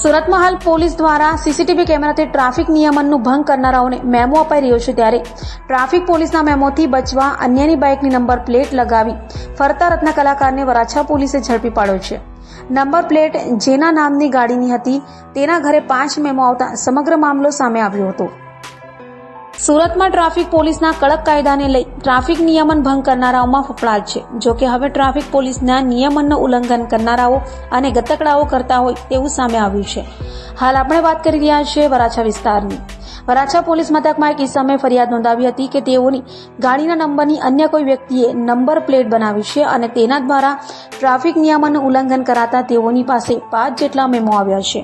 સુરતમાં હાલ પોલીસ દ્વારા સીસીટીવી કેમેરાથી ટ્રાફિક નિયમનનું ભંગ કરનારાઓને મેમો અપાઈ રહ્યો છે ત્યારે ટ્રાફિક પોલીસના મેમોથી બચવા અન્યની બાઇકની નંબર પ્લેટ લગાવી ફરતા રત્ન કલાકારને વરાછા પોલીસે ઝડપી પાડ્યો છે. નંબર પ્લેટ જેના નામની ગાડીની હતી તેના ઘરે પાંચ મેમો આવતા સમગ્ર મામલો સામે આવ્યો હતો. સુરતમાં ટ્રાફિક પોલીસના કડક કાયદાને લઈ ટ્રાફિક નિયમન ભંગ કરનારાઓમાં ફફડાટ છે. જો કે હવે ટ્રાફિક પોલીસના નિયમનનું ઉલ્લંઘન કરનારાઓ અને ગતકડાઓ કરતા હોય તેવું સામે આવ્યું છે. હાલ આપણે વાત કરી રહ્યા છીએ વરાછા વિસ્તારની. વરાછા પોલીસ મથકમાં એક ઇસમે ફરિયાદ નોંધાવી હતી કે તેઓની ગાડીના નંબરની અન્ય કોઈ વ્યક્તિએ નંબર પ્લેટ બનાવી છે અને તેના દ્વારા ટ્રાફિક નિયમનનું ઉલ્લંઘન કરાતા તેઓની પાસે પાંચ જેટલા મેમો આવ્યા છે.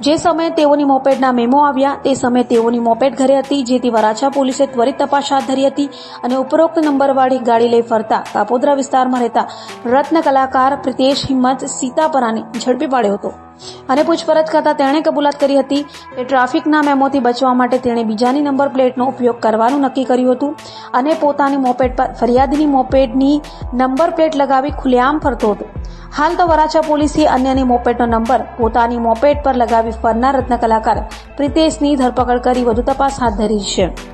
જે સમયે તેઓની મોપેડના મેમો આવ્યા, તે સમયે તેઓની મોપેડ ઘરે હતી, જેથી વરાછા પોલીસે ત્વરિત તપાસ હાથ ધરી હતી અને ઉપરોક્ત નંબરવાળી ગાડી લઈ ફરતા કાપોદ્રા વિસ્તારમાં રહેતા રત્ન કલાકાર પ્રિતેશ હિંમત સીતાપરાને ઝડપી પાડ્યો હતો. અને પૂછપરછ કરતા તેણે કબૂલાત કરી હતી કે ટ્રાફિકના મેમોથી બચવા માટે તેણે બીજાની નંબર પ્લેટનો ઉપયોગ કરવાનું નક્કી કર્યું હતું અને પોતાની મોપેડ પર ફરિયાદીની મોપેડની નંબર પ્લેટ લગાવી ખુલ્લેઆમ ફરતો હતો. હાલ તો વરાછા પોલીસે અન્યની મોપેટનો નંબર પોતાની મોપેટ પર લગાવી ફરનાર રત્નકલાકાર પ્રિતેશની ધરપકડ કરી વધુ તપાસ હાથ ધરી છે.